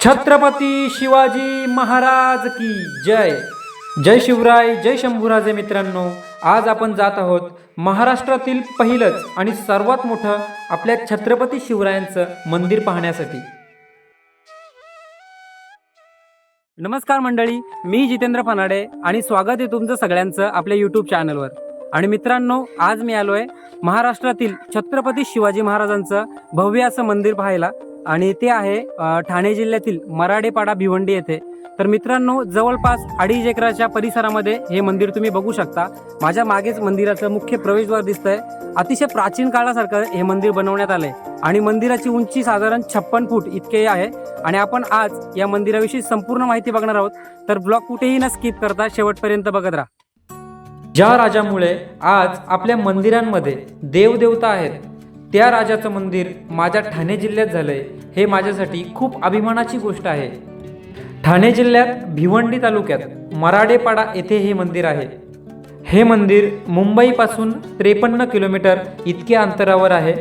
छत्रपती शिवाजी महाराज की जय. जय शिवराय जय शंभूराजे मित्रांनो आज आपण जात आहोत महाराष्ट्रातील पहिलंच आणि सर्वात मोठं आपल्या छत्रपती शिवरायांचं मंदिर पाहण्यासाठी. नमस्कार मंडळी मी जितेंद्र फनाडे आणि स्वागत आहे तुमचं सगळ्यांचं आपल्या यूट्यूब चॅनलवर आणि मित्रांनो आज मी आलो आहे महाराष्ट्रातील छत्रपती शिवाजी महाराजांचं भव्य असं मंदिर पाहायला. आणि ते आहे ठाणे जिल्ह्यातील मराडेपाडा भिवंडी येथे. तर मित्रांनो जवळपास अडीच एकराच्या परिसरामध्ये हे मंदिर तुम्ही बघू शकता. माझ्या मागेच मंदिराचं मुख्य प्रवेशद्वार दिसतंय. अतिशय प्राचीन काळासारखं हे मंदिर बनवण्यात आलंय. आणि मंदिराची उंची साधारण छप्पन फूट इतके आहे. आणि आपण आज या मंदिराविषयी संपूर्ण माहिती बघणार आहोत. तर ब्लॉग कुठेही न स्किप करता शेवटपर्यंत बघत राहा. ज्या राजामुळे आज आपल्या मंदिरांमध्ये देवदेवता आहेत त्या राजाचं मंदिर माझ्या ठाणे जिल्ह्यात झालंय. हे माझ्यासाठी खूप अभिमानाची गोष्ट आहे. ठाणे जिल्ह्यात भिवंडी तालुक्यात मराडेपाडा येथे हे मंदिर आहे. हे मंदिर मुंबईपासून त्रेपन्न किलोमीटर इतक्या अंतरावर आहे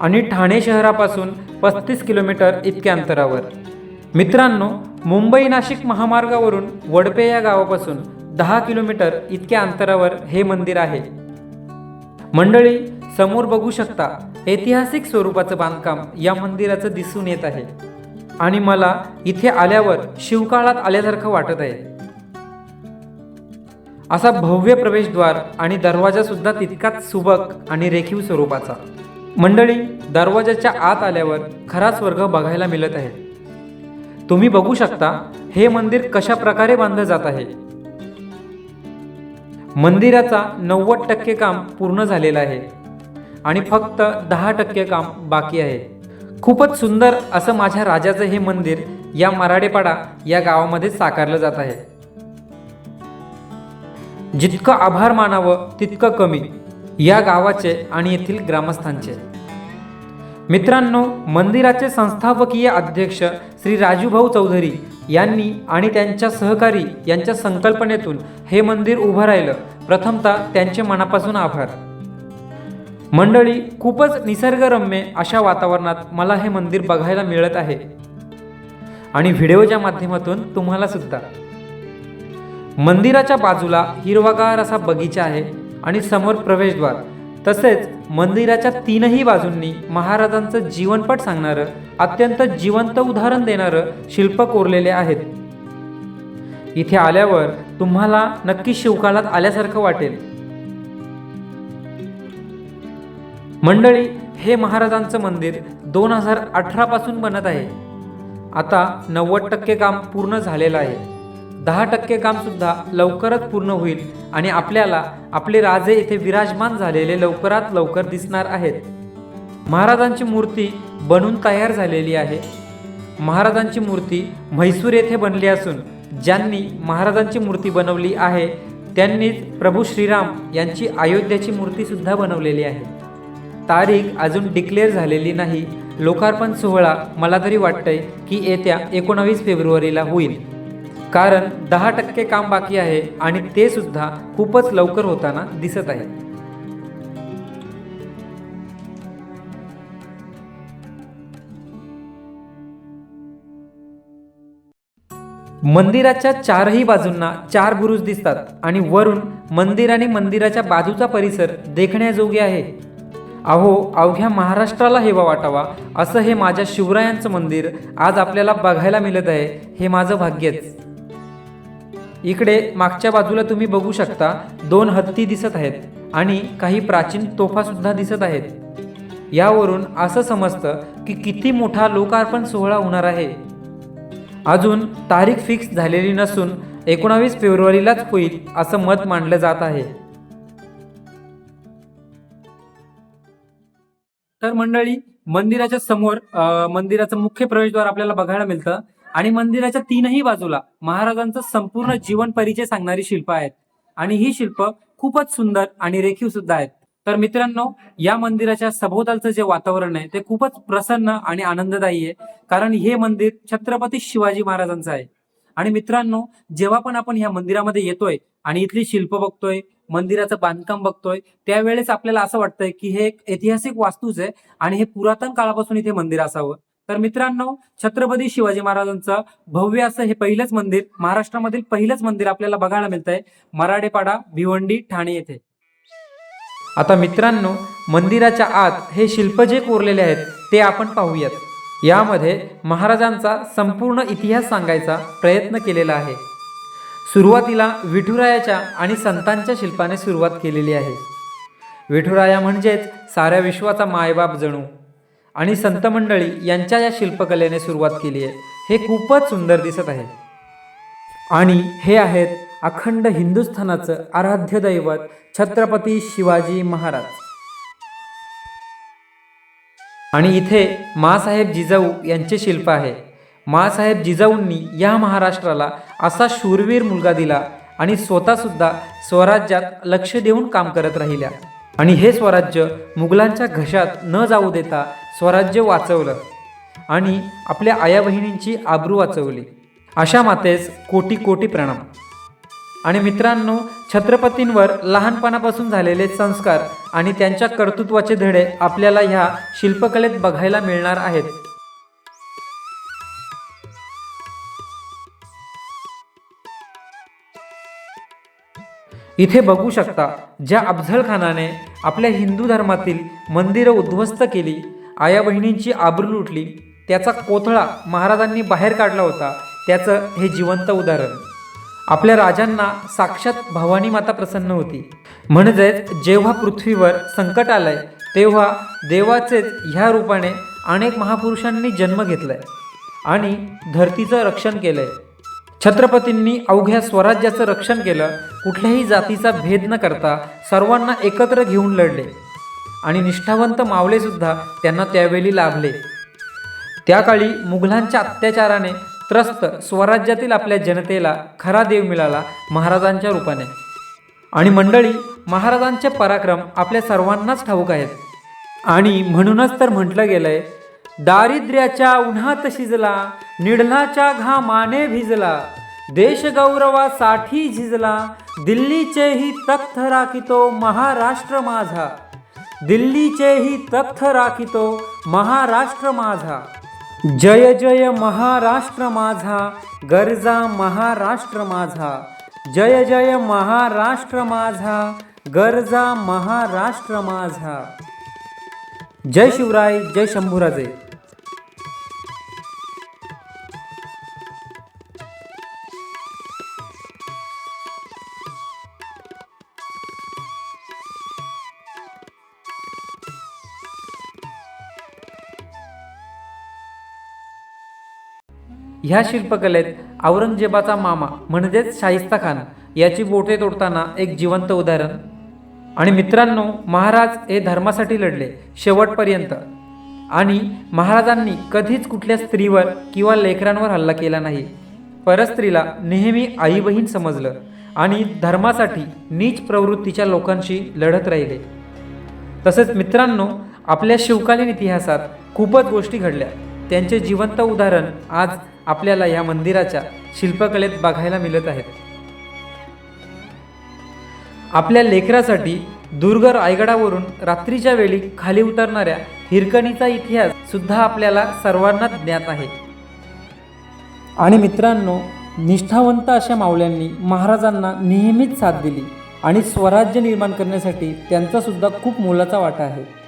आणि ठाणे शहरापासून पस्तीस किलोमीटर इतक्या अंतरावर. मित्रांनो मुंबई नाशिक महामार्गावरून वडपे या गावापासून दहा किलोमीटर इतक्या अंतरावर हे मंदिर आहे. मंडळी समोर बघू शकता ऐतिहासिक स्वरूपाचं बांधकाम या मंदिराचं दिसून येत आहे. आणि मला इथे आल्यावर शिवकाळात आल्यासारखं वाटत आहे. असा भव्य प्रवेशद्वार आणि दरवाजा सुद्धा तितकाच सुबक आणि रेखीव स्वरूपाचा. मंडळी दरवाजाच्या आत आल्यावर खरा स्वर्ग बघायला मिळत आहे. तुम्ही बघू शकता हे मंदिर कशा प्रकारे बांधलं जात आहे. मंदिराचा नव्वद टक्के काम पूर्ण झालेलं आहे. आणि फक्त दहा टक्के काम बाकी आहे. खूपच सुंदर असं माझ्या राजाचं हे मंदिर या मराडेपाडा या गावामध्ये साकारलं जात आहे. जितकं आभार मानावं तितकं कमी या गावाचे आणि येथील ग्रामस्थांचे. मित्रांनो मंदिराचे संस्थापकीय अध्यक्ष श्री राजूभाऊ चौधरी यांनी आणि त्यांच्या सहकारी यांच्या संकल्पनेतून हे मंदिर उभं राहिलं. प्रथमतः त्यांचे मनापासून आभार. मंडळी खूपच निसर्गरम्य अशा वातावरणात मला हे मंदिर बघायला मिळत आहे. आणि व्हिडिओच्या माध्यमातून तुम्हाला सुद्धा. मंदिराच्या बाजूला हिरवागार असा बगीचा आहे आणि समोर प्रवेशद्वार. तसेच मंदिराच्या तीनही बाजूंनी महाराजांचं जीवनपट सांगणारं अत्यंत जिवंत उदाहरण देणारं शिल्प कोरलेले आहेत. इथे आल्यावर तुम्हाला नक्की शिवकाळात आल्यासारखं वाटेल. मंडळी हे महाराजांचं मंदिर दोन हजार अठरा पासून बनत आहे. आता नव्वद टक्के काम पूर्ण झालेलं आहे. दहा टक्के काम सुद्धा लवकरच पूर्ण होईल आणि आपल्याला आपले राजे येथे विराजमान झालेले लवकरात लवकर दिसणार आहेत. महाराजांची मूर्ती बनून तयार झालेली आहे. महाराजांची मूर्ती म्हैसूर येथे बनली असून ज्यांनी महाराजांची मूर्ती बनवली आहे त्यांनीच प्रभू श्रीराम यांची अयोध्याची मूर्तीसुद्धा बनवलेली आहे. तारीख अजून डिक्लेअर झालेली नाही. लोकार्पण सोहळा मला तरी वाटतंय की येत्या एकोणावीस फेब्रुवारीला होईल. कारण दहा टक्के काम बाकी आहे आणि ते सुद्धा खूपच लवकर होताना दिसत आहे. मंदिराच्या चारही बाजूंना चार बुरुज दिसतात आणि वरून मंदिर आणि मंदिराच्या बाजूचा परिसर देखण्याजोगे आहे. अहो अवघ्या महाराष्ट्राला हेवा वाटावा असं हे माझ्या शिवरायांचं मंदिर आज आपल्याला बघायला मिळत आहे हे माझं भाग्यच. इकडे मागच्या बाजूला तुम्ही बघू शकता दोन हत्ती दिसत आहेत आणि काही प्राचीन तोफासुद्धा दिसत आहेत. यावरून असं समजतं की किती मोठा लोकार्पण सोहळा होणार आहे. अजून तारीख फिक्स झालेली नसून एकोणावीस फेब्रुवारीलाच होईल असं मत मांडलं जात आहे. तर मंडळी मंदिराच्या समोर अ, मंदिराचं मुख्य प्रवेशद्वार आपल्याला बघायला मिळतं. आणि मंदिराच्या तीनही बाजूला महाराजांचं संपूर्ण जीवन परिचय सांगणारी शिल्प आहेत. आणि ही शिल्प खूपच सुंदर आणि रेखीव सुद्धा आहेत. तर मित्रांनो या मंदिराच्या सभोवतालचं जे वातावरण आहे ते खूपच प्रसन्न आणि आनंददायी आहे. कारण हे मंदिर छत्रपती शिवाजी महाराजांचं आहे. आणि मित्रांनो जेव्हा पण आपण ह्या मंदिरामध्ये येतोय आणि इथली शिल्प बघतोय मंदिराचं बांधकाम बघतोय त्यावेळेस आपल्याला असं वाटतंय की हे एक ऐतिहासिक वास्तूच आहे आणि हे पुरातन काळापासून इथे मंदिर असावं. तर मित्रांनो छत्रपती शिवाजी महाराजांचं भव्य असं हे पहिलंच मंदिर महाराष्ट्रामधील पहिलंच मंदिर आपल्याला बघायला मिळतंय मराडेपाडा भिवंडी ठाणे येथे. आता मित्रांनो मंदिराच्या आत हे शिल्प जे कोरलेले आहेत ते आपण पाहूयात. यामध्ये महाराजांचा संपूर्ण इतिहास सांगायचा प्रयत्न केलेला आहे. सुरुवातीला विठुरायाच्या आणि संतांच्या शिल्पाने सुरुवात केलेली आहे. विठुराया म्हणजेच साऱ्या विश्वाचा मायबाप जणू आणि संत मंडळी यांच्या या शिल्पकलेने सुरुवात केली आहे. हे खूपच सुंदर दिसत आहे. आणि हे आहेत अखंड हिंदुस्थानाचं आराध्य दैवत छत्रपती शिवाजी महाराज. आणि इथे मासाहेब जिजाऊ यांचे शिल्प आहे. मासाहेब जिजाऊंनी या महाराष्ट्राला असा शूरवीर मुलगा दिला आणि स्वतःसुद्धा स्वराज्यात लक्ष देऊन काम करत राहिल्या. आणि हे स्वराज्य मुघलांच्या घशात न जाऊ देता स्वराज्य वाचवलं आणि आपल्या आया बहिणींची आबरू वाचवली. अशा मातेस कोटी कोटी प्रणाम. आणि मित्रांनो छत्रपतींवर लहानपणापासून झालेले संस्कार आणि त्यांच्या कर्तृत्वाचे धडे आपल्याला ह्या शिल्पकलेत बघायला मिळणार आहेत. इथे बघू शकता ज्या अफझल खानाने आपल्या हिंदू धर्मातील मंदिरं उद्ध्वस्त केली आया बहिणींची आबरू लुटली त्याचा कोथळा महाराजांनी बाहेर काढला होता त्याचं हे जिवंत उदाहरण. आपल्या राजांना साक्षात भवानी माता प्रसन्न होती. म्हणजेच जेव्हा पृथ्वीवर संकट आलंय तेव्हा देवाचेच ह्या रूपाने अनेक महापुरुषांनी जन्म घेतलाय आणि धरतीचं रक्षण केलंय. छत्रपतींनी अवघ्या स्वराज्याचं रक्षण केलं कुठल्याही जातीचा भेद न करता सर्वांना एकत्र घेऊन लढले आणि निष्ठावंत मावलेसुद्धा त्यांना त्यावेळी लाभले. त्या काळी मुघलांच्या अत्याचाराने त्रस्त स्वराज्यातील आपल्या जनतेला खरा देव मिळाला महाराजांच्या रूपाने. आणि मंडळी महाराजांचे पराक्रम आपल्या सर्वांनाच ठाऊक आहेत. आणि म्हणूनच तर म्हटलं गेलंय दारिद्र्याच्या उन्हात शिजला निढलाच्या घामाने भिजला देशगौरवासाठी झिजला दिल्लीचेही तख्त राखितो महाराष्ट्र माझा. दिल्लीचेही तख्त राखितो महाराष्ट्र माझा. जय जय महाराष्ट्र माझा गरजा महाराष्ट्र माझा. जय जय महाराष्ट्र माझा गरजा महाराष्ट्र माझा. जय शिवराय जय शंभूराजे. ह्या शिल्पकलेत औरंगजेबाचा मामा म्हणजेच शाहिस्ता खान याची बोटे तोडताना एक जिवंत उदाहरण. आणि मित्रांनो महाराज हे धर्मासाठी लढले शेवटपर्यंत. आणि महाराजांनी कधीच कुठल्या स्त्रीवर किंवा लेकरांवर हल्ला केला नाही. परस्त्रीला नेहमी आई बहीण समजलं आणि धर्मासाठी नीच प्रवृत्तीच्या लोकांशी लढत राहिले. तसेच मित्रांनो आपल्या शिवकालीन इतिहासात खूपच गोष्टी घडल्या. त्यांचे जिवंत उदाहरण आज आपल्याला या मंदिराच्या शिल्पकलेत बघायला मिळत आहेत. आपल्या लेकरासाठी दुर्ग रायगडावरून रात्रीच्या वेळी खाली उतरणाऱ्या हिरकणीचा इतिहास सुद्धा आपल्याला सर्वांना ज्ञात आहे. आणि मित्रांनो निष्ठावंत अशा मावल्यांनी महाराजांना नेहमीच साथ दिली आणि स्वराज्य निर्माण करण्यासाठी त्यांचा सुद्धा खूप मोलाचा वाटा आहे.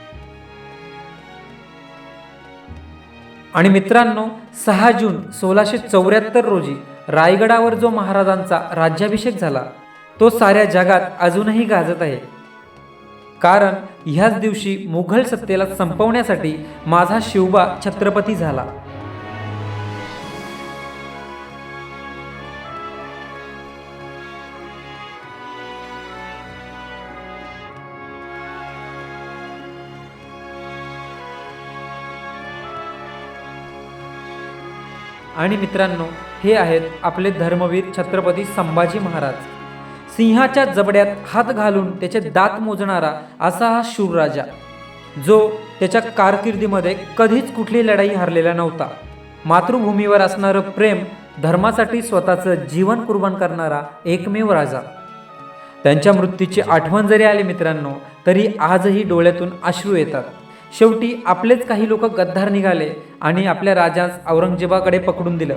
आणि मित्रांनो सहा जून सोळाशे चौऱ्याहत्तर रोजी रायगडावर जो महाराजांचा राज्याभिषेक झाला तो साऱ्या जगात अजूनही गाजत आहे. कारण ह्याच दिवशी मुघल सत्तेला संपवण्यासाठी माझा शिवबा छत्रपती झाला. आणि मित्रांनो हे आहेत आपले धर्मवीर छत्रपती संभाजी महाराज. सिंहाच्या जबड्यात हात घालून त्याचे दात मोजणारा असा हा शूरराजा जो त्याच्या कारकिर्दीमध्ये कधीच कुठली लढाई हरलेला नव्हता. मातृभूमीवर असणारं प्रेम धर्मासाठी स्वतःचं जीवन कुर्बान करणारा एकमेव राजा. त्यांच्या मृत्यूची आठवण जरी आली मित्रांनो तरी आजही डोळ्यातून अश्रू येतात. शेवटी आपलेच काही लोक गद्दार निघाले आणि आपल्या राजास औरंगजेबाकडे पकडून दिलं.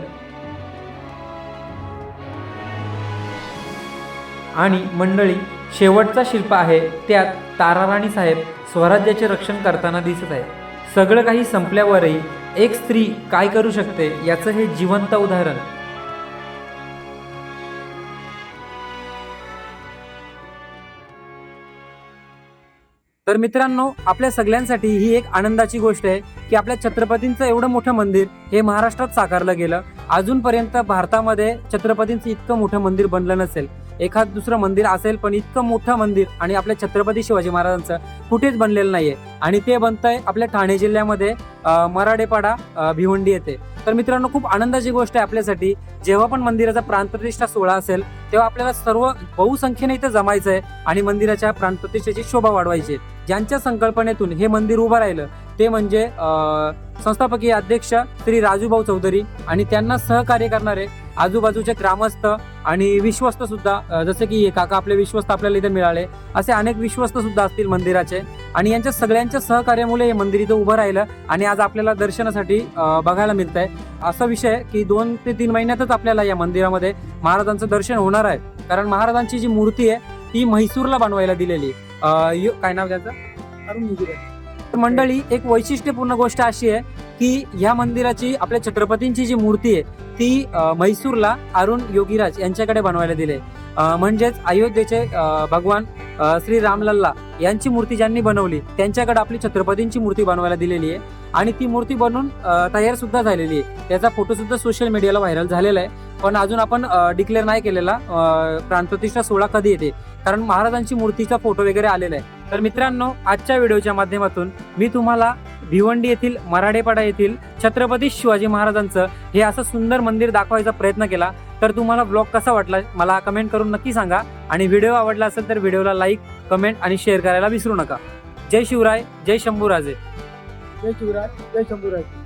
आणि मंडळी शेवटचा शिल्प आहे त्यात ताराराणी साहेब स्वराज्याचे रक्षण करताना दिसत आहे सगळं काही संपल्यावरही एक स्त्री काय करू शकते याचं हे जिवंत उदाहरण. तर मित्रांनो आपल्या सगळ्यांसाठी ही एक आनंदाची गोष्ट आहे की आपल्या छत्रपतींचं एवढं मोठं मंदिर हे महाराष्ट्रात साकारलं गेलं. अजूनपर्यंत भारतामध्ये छत्रपतींचं इतकं मोठं मंदिर बनलं नसेल. एखाद दुसरं मंदिर असेल पण इतकं मोठं मंदिर आणि आपल्या छत्रपती शिवाजी महाराजांचं कुठेच बनलेलं नाहीये. आणि ते बनतंय आपल्या ठाणे जिल्ह्यामध्ये मराडेपाडा भिवंडी येते तर मित्रांनो खूप आनंदाची गोष्ट आहे आपल्यासाठी. जेव्हा पण मंदिराचा प्राणप्रतिष्ठा सोहळा असेल तेव्हा आपल्याला सर्व बहुसंख्येने इथे जमायचं आहे आणि मंदिराच्या प्राणप्रतिष्ठेची शोभा वाढवायची आहे. ज्यांच्या संकल्पनेतून हे मंदिर उभं राहिलं ते म्हणजे संस्थापकीय अध्यक्ष श्री राजूभाऊ चौधरी आणि त्यांना सहकार्य करणारे आजूबाजूचे ग्रामस्थ आणि विश्वस्त सुद्धा जसे की हे काका आपले विश्वस्त आपल्याला इथे मिळाले असे अनेक विश्वस्त सुद्धा असतील मंदिराचे. आणि यांच्या सगळ्यांच्या सहकार्यामुळे हे मंदिर इथं उभं राहिलं आणि आज आपल्याला दर्शनासाठी बघायला मिळत आहे असा विषय की दोन ते तीन महिन्यातच आपल्याला या मंदिरामध्ये महाराजांचं दर्शन होणार आहे. कारण महाराजांची जी मूर्ती आहे ती म्हैसूरला बनवायला दिलेली आहे. अं, यो- काय नाव त्याचं? अरुण. तर मंडळी एक वैशिष्ट्यपूर्ण गोष्ट अशी आहे की या मंदिराची आपल्या छत्रपतींची जी मूर्ती आहे ती अं, म्हैसूरला अरुण योगीराज यांच्याकडे बनवायला दिले अं, म्हणजेच अयोध्येचे अं, भगवान अं, श्री रामलल्ला यांची मूर्ती ज्यांनी बनवली त्यांच्याकडे आपली छत्रपतींची मूर्ती बनवायला दिलेली आहे. आणि ती मूर्ती बनवून अं, तयार सुद्धा झालेली आहे. त्याचा फोटो सुद्धा सोशल मीडियाला व्हायरल झालेला आहे. पण अजून आपण डिक्लेअर नाही केलेला. अं, प्राणप्रतिष्ठा सोहळा कधी येते? कारण महाराजांची मूर्तीचा फोटो वगैरे आलेला आहे. तर मित्रांनो आजच्या व्हिडिओच्या माध्यमातून मी तुम्हाला भिवंडी येथील मराठेपाडा येथील छत्रपती शिवाजी महाराजांचं हे असं सुंदर मंदिर दाखवायचा प्रयत्न केला. तर तुम्हाला ब्लॉग कसा वाटला मला कमेंट करून नक्की सांगा. आणि व्हिडिओ आवडला असेल तर व्हिडिओला लाईक कमेंट आणि शेअर करायला विसरू नका. जय शिवराय जय शंभूराजे. जय शिवराय जय शंभूराजे.